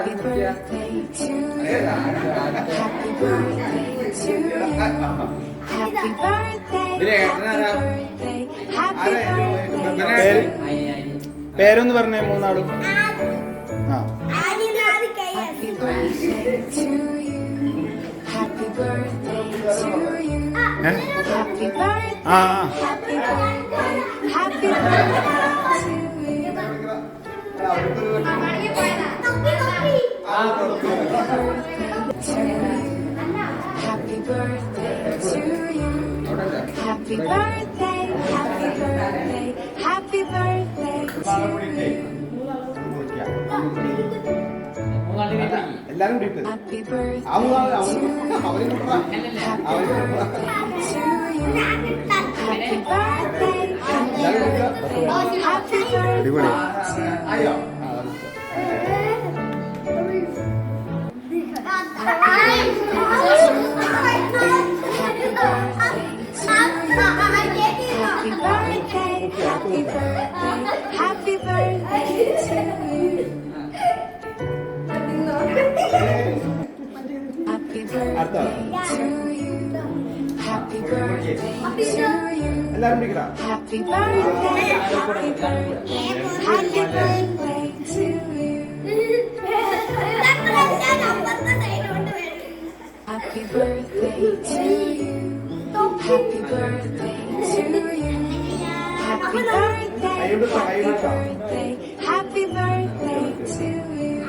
Happy birthday to you. Happy birthday to you. Happy birthday. Happy birthday. Happy ഇത്? birthday. പേരൊന്ന് പറഞ്ഞേ മൂന്നാളും ആ Happy birthday to you. Happy birthday to you. ഏ? Happy birthday. ആ ആ. Happy birthday. Happy birthday Happy birthday, happy birthday to you. എല്ലാരും കൂടിയിട്ട് Happy birthday happy birthday to അവന് happy birthday, happy birthday to you. Happy birthday to you. Happy birthday to you. എല്ലാരും പിടിക്കടാ Happy birthday, happy birthday, happy birthday to you. Happy birthday to you. Happy birthday to you. Happy birthday, happy birthday, happy birthday to you.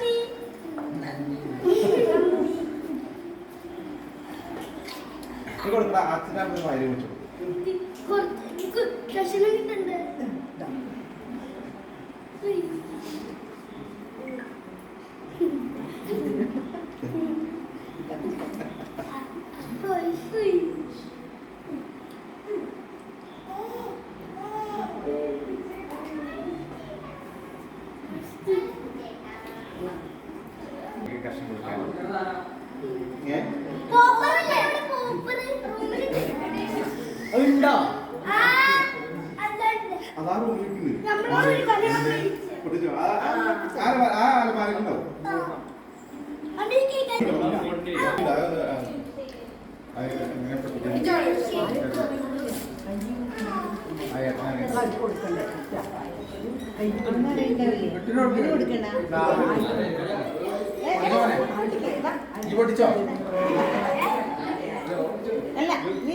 നീ കൊടുക്കടാ അച്ഛനാ വയറ് വെച്ചു കഷണം അതുണ്ടോ? അതാണ് ഉപയോഗിക്കുന്നത് ആ അലമാരക്കുണ്ടാവും ഈ പൊട്ടിച്ചോ അല്ല നീ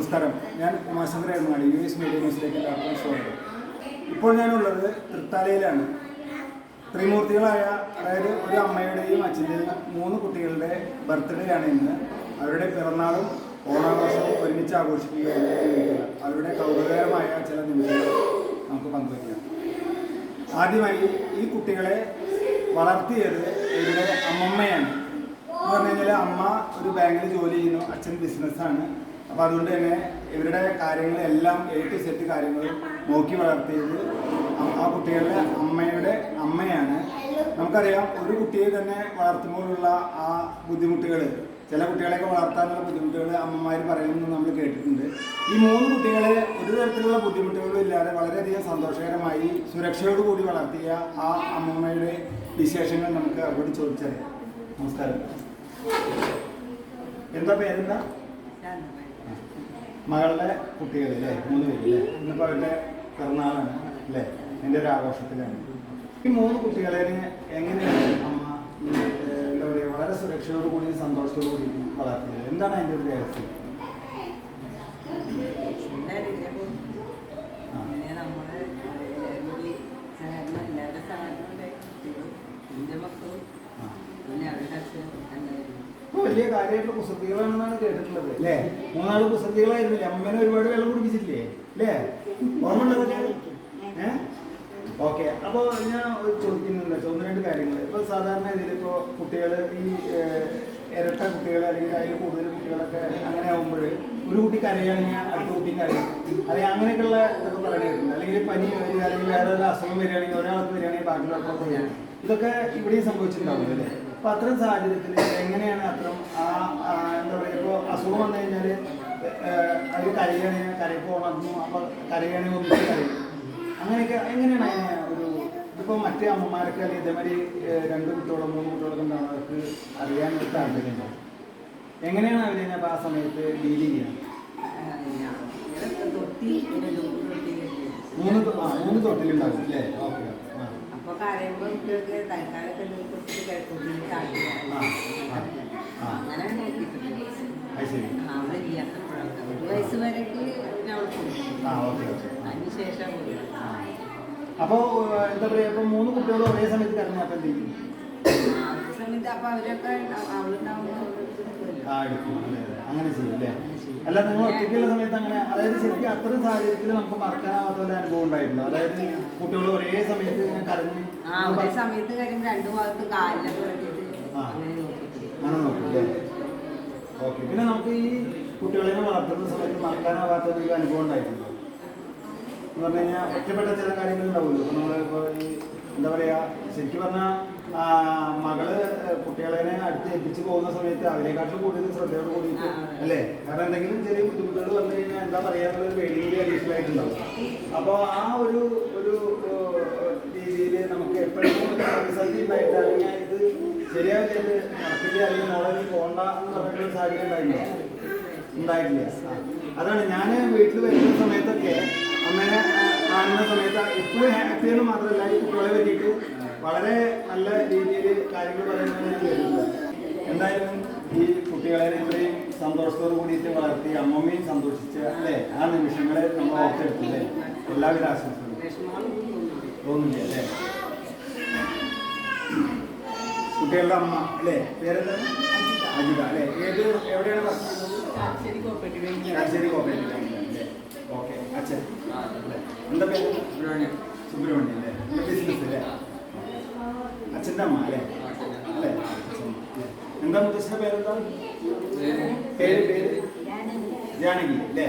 നമസ്കാരം. ഞാൻ ഉമാശങ്കർ എന്നാണ് യു എസ് മീഡിയ ന്യൂസിലേക്ക് എല്ലാവർക്കും സ്വാഗതം. ഇപ്പോൾ ഞാനുള്ളത് തൃത്താലയിലാണ്. ത്രിമൂർത്തികളായ അതായത് ഒരു അമ്മയുടെയും അച്ഛന്റെയും മൂന്ന് കുട്ടികളുടെ ബർത്ത്ഡേ ആണ് ഇന്ന്. അവരുടെ പിറന്നാളും ഓണാഘോഷവും ഒരുമിച്ച് ആഘോഷിക്കുകയാണ് അവരുടെ കൗതുകകരമായ ചില നിമിഷങ്ങൾ നമുക്ക് പങ്കുവയ്ക്കാം. ആദ്യമായി ഈ കുട്ടികളെ വളർത്തിയത് ഇവരുടെ അമ്മമ്മയാണ്. എന്ന് പറഞ്ഞു കഴിഞ്ഞാൽ അമ്മ ഒരു ബാങ്കിൽ ജോലി ചെയ്യുന്നു. അച്ഛൻ ബിസിനസ്സാണ് അപ്പോൾ അതുകൊണ്ട് തന്നെ ഇവരുടെ കാര്യങ്ങളെല്ലാം എ സെറ്റ് കാര്യങ്ങളും നോക്കി വളർത്തിയത് ആ- കുട്ടികളുടെ അമ്മയുടെ അമ്മയാണ്. നമുക്കറിയാം ഒരു കുട്ടിയെ തന്നെ വളർത്തുമ്പോഴുള്ള ആ ബുദ്ധിമുട്ടുകൾ ചില കുട്ടികളെയൊക്കെ വളർത്താനുള്ള ബുദ്ധിമുട്ടുകൾ അമ്മമാർ പറയുന്നത് നമ്മൾ കേട്ടിട്ടുണ്ട്. ഈ മൂന്ന് കുട്ടികളെ ഒരു തരത്തിലുള്ള ബുദ്ധിമുട്ടുകളും ഇല്ലാതെ വളരെയധികം സന്തോഷകരമായി സുരക്ഷയോട് കൂടി വളർത്തിയ ആ അമ്മമ്മയുടെ വിശേഷങ്ങൾ നമുക്ക് അവരോട് ചോദിച്ചറിയാം. നമസ്കാരം. എന്താ പേരെന്താ? മകളുടെ കുട്ടികളില്ലേ? മൂന്ന് പേരില്ലേ? ഇന്നിപ്പോ അവരുടെ പിറന്നാളാണ് അല്ലേ? എന്റെ ഒരു ആഘോഷത്തിലാണ്. ഈ മൂന്ന് കുട്ടികളെ എങ്ങനെയാണ് അമ്മ എന്താ പറയുക വളരെ സുരക്ഷയോടു കൂടി സന്തോഷത്തോടു കൂടി വളർത്തിയത്? എന്താണ് അതിന്റെ ഒരു രഹസ്യം? എല്ലാവരുടെ സഹകരണം വലിയ കാര്യമായിട്ടുള്ള കുസൃതികളാണെന്നാണ് കേട്ടിട്ടുള്ളത്. അല്ലേ? മൂന്നാൽ കുസൃതികളായിരുന്നില്ലേ? അമ്മേനെ ഒരുപാട് വെള്ളം കുടിപ്പിച്ചിട്ടില്ലേ? അല്ലേ? ഓർമ്മ ഉണ്ടതൊക്കെ ഏഹ് ഓക്കെ. അപ്പോൾ ഞാൻ ചോദിക്കുന്നുണ്ട്. ഒന്ന് രണ്ട് കാര്യങ്ങൾ. ഇപ്പോൾ സാധാരണ ഇതിൽ ഇപ്പോ കുട്ടികൾ ഈ ഇരട്ട കുട്ടികൾ അല്ലെങ്കിൽ അതിൽ കൂടുതൽ കുട്ടികളൊക്കെ അങ്ങനെ ആകുമ്പോൾ ഒരു കുട്ടി കരയാണെങ്കിൽ അടുത്ത കുട്ടി കരയും. അല്ലെങ്കിൽ അങ്ങനെയൊക്കെയുള്ള ഇതൊക്കെ പറയുന്നുണ്ട് അല്ലെങ്കിൽ പനി അല്ലെങ്കിൽ വേറെ ഒരു അസുഖം വരികയാണെങ്കിൽ ഒരാൾക്ക് വരികയാണെങ്കിൽ വരിക ഇതൊക്കെ ഇവിടെയും സംഭവിച്ചിട്ടുണ്ടാവുന്നു അല്ലേ? അപ്പോൾ അത്തരം സാഹചര്യത്തിൽ എങ്ങനെയാണ് അത്തരം ആ എന്താ പറയുക ഇപ്പോൾ അസുഖം വന്നു കഴിഞ്ഞാൽ അവർ കരയണേ കരയ്ക്ക് ഉണർന്നു അപ്പോൾ കരയണേ ഒന്നിച്ച് കരയും. അങ്ങനെയൊക്കെ എങ്ങനെയാണ് അതിനെ ഒരു ഇപ്പൊ മറ്റേ അമ്മമാരൊക്കെ അല്ലെങ്കിൽ ഇതേമാതിരി രണ്ടു കുട്ടികളോ മൂന്ന് കുട്ടികളൊക്കെ ഉണ്ടാവും അവർക്ക് അറിയാൻ ഒരു താല്പര്യമുണ്ടോ എങ്ങനെയാണ് അവരിനെ അപ്പോൾ ആ സമയത്ത് ഡീൽ ചെയ്യുക? മൂന്ന് മൂന്ന് തൊട്ടിലുണ്ടാവും അല്ലേ? ഓക്കെ അപ്പൊ കരയുമ്പോ കുട്ടികൾക്ക് തൽക്കാലൊക്കെ ആ ആ അങ്ങനെ ഒരു വയസ്സ് ഓക്കെ അതിനുശേഷം അപ്പോൾ എന്താ പറയുക ഇപ്പോൾ മൂന്ന് കുട്ടികളും ഒരേ സമയത്ത് കിടന്നു അപ്പം എന്ത് ചെയ്യും? ആ സമയത്ത് അപ്പൊ അവരൊക്കെ അവളുണ്ടാവുമ്പോൾ. അങ്ങനെ ചെയ്യും അല്ലേ? അല്ല നിങ്ങൾ ഒറ്റയ്ക്കുള്ള സമയത്ത് അങ്ങനെ അതായത് ശരിക്കും അത്തരം സാഹചര്യത്തിൽ നമുക്ക് മറക്കാനാവാത്ത ഒരു അനുഭവം ഉണ്ടായിരുന്നു. അതായത് കുട്ടികൾ ഒരേ സമയത്ത് ഇങ്ങനെ കരഞ്ഞ് ഒരേ സമയത്ത് രണ്ടു ഭാഗത്ത്. അങ്ങനെ നോക്കിയിട്ടുണ്ട് അങ്ങനെ നോക്കും അല്ലേ ഓക്കെ. പിന്നെ നമുക്ക് ഈ കുട്ടികളെ വളർത്തുന്ന സമയത്ത് മറക്കാനാവാത്ത ഒരു അനുഭവം ഉണ്ടായിരുന്നു എന്ന് പറഞ്ഞു കഴിഞ്ഞാൽ ഒറ്റപ്പെട്ട ചില കാര്യങ്ങൾ ഉണ്ടാവുമല്ലോ. ഇപ്പോൾ ഈ എന്താ പറയാ ശരിക്കും പറഞ്ഞാൽ മകൾ എത്തിച്ചു പോകുന്ന സമയത്ത് അവരെക്കാട്ടിലും കൂടുതൽ ശ്രദ്ധയോട് കൂടിയിട്ട്. അല്ലേ? കാരണം എന്തെങ്കിലും ചെറിയ ബുദ്ധിമുട്ടുകൾ വന്നു കഴിഞ്ഞാൽ എന്താ പറയാനുള്ള ഒരു പേടി കൂടി അഡീഷണൽ അപ്പോൾ ആ ഒരു ഒരു രീതിയിൽ നമുക്ക് എപ്പോഴും പ്രതിസന്ധി ഉണ്ടായിട്ട് അല്ലെങ്കിൽ ഇത് ശരിയാവില്ല ഇത് നടക്കില്ല അല്ലെങ്കിൽ മോളെ പോകണ്ട എന്ന് പറഞ്ഞിട്ടൊരു സാഹചര്യം ഉണ്ടായിട്ടില്ല. ഉണ്ടായിട്ടില്ല അതാണ് ഞാൻ വീട്ടിൽ വരുന്ന സമയത്തൊക്കെ അമ്മേനെ കാണുന്ന സമയത്ത് എപ്പോഴും ഹാപ്പിയാണ് മാത്രമല്ല ഈ കുട്ടികളെ പറ്റിയിട്ട് വളരെ നല്ല രീതിയിൽ കാര്യങ്ങൾ പറയുന്നത് ഞാൻ കേട്ടിട്ടുണ്ട്. എന്തായാലും ഈ കുട്ടികളെ ഇത്രയും സന്തോഷത്തോടു കൂടിയിട്ട് വളർത്തി അമ്മമ്മയും സന്തോഷിച്ച് അല്ലേ? ആ നിമിഷങ്ങളെ നമ്മൾ ഓർത്തെടുത്തില്ലേ? എല്ലാവരും എല്ലാവിധ ആശംസകളും. തോന്നുന്നില്ല അല്ലേ? കുട്ടികളുടെ അമ്മ അല്ലേ? പേരെന്താണ് അജിത അല്ലേ? ഏത് എവിടെയാണ് കോപ്പറേറ്റീവ് കാശ്ശേരി കോപ്പറേറ്റീവ് അല്ലേ? ഓക്കെ. അച്ഛൻ? എന്താ പേര്? സുബ്രഹ്മണ്യം. അല്ലേ? ബിസിനസ് അല്ലേ? അച്ഛന്റെ അമ്മ അല്ലേ അച്ഛൻ. എന്താ മുത്തശ്ശന്റെ പേരെന്താ പേര്? പേര് ജാനകി. അല്ലേ?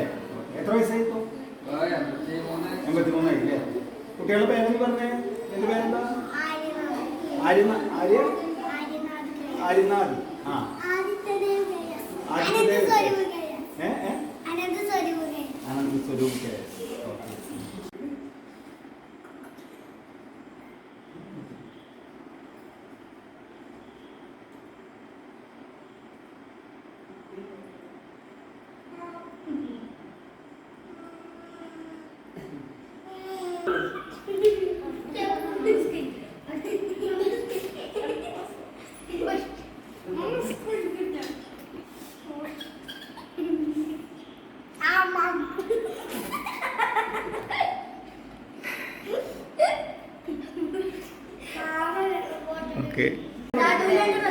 എത്ര വയസ്സായി ഇപ്പോൾ എൺപത്തി മൂന്നായി അല്ലേ? കുട്ടികളുടെ പേരെന്ന് പറഞ്ഞേ? എന്റെ പേരെന്താ? ആര്യ ആര്യ? ആര്യനാഥ്. ആ. ഏ ഏ? Anantha Swaroop K okay okay കഴിക്കണ